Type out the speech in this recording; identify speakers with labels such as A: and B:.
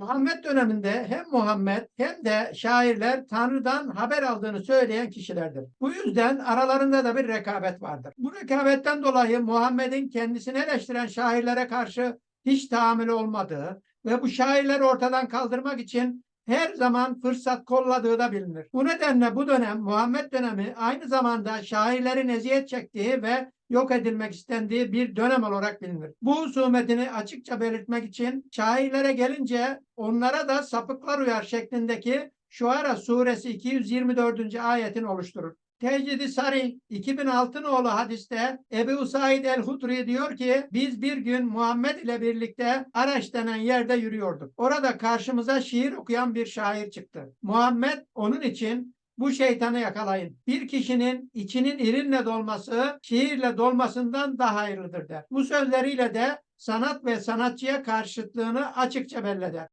A: Muhammed döneminde hem Muhammed hem de şairler Tanrı'dan haber aldığını söyleyen kişilerdir. Bu yüzden aralarında da bir rekabet vardır. Bu rekabetten dolayı Muhammed'in kendisini eleştiren şairlere karşı hiç tahammülü olmadığı ve bu şairleri ortadan kaldırmak için her zaman fırsat kolladığı da bilinir. Bu nedenle bu dönem Muhammed dönemi aynı zamanda şairlerin eziyet çektiği ve yok edilmek istendiği bir dönem olarak bilinir. Bu husumetini açıkça belirtmek için şairlere gelince onlara da sapıklar uyar şeklindeki Şuara suresi 224. ayetini oluşturur. Tecidi Sari 2006 nolu hadiste Ebu Usaid el-Hudri diyor ki biz bir gün Muhammed ile birlikte Araş denen yerde yürüyorduk. Orada karşımıza şiir okuyan bir şair çıktı. Muhammed onun için bu şeytanı yakalayın. Bir kişinin içinin irinle dolması şiirle dolmasından daha hayırlıdır der. Bu sözleriyle de sanat ve sanatçıya karşıtlığını açıkça belleder.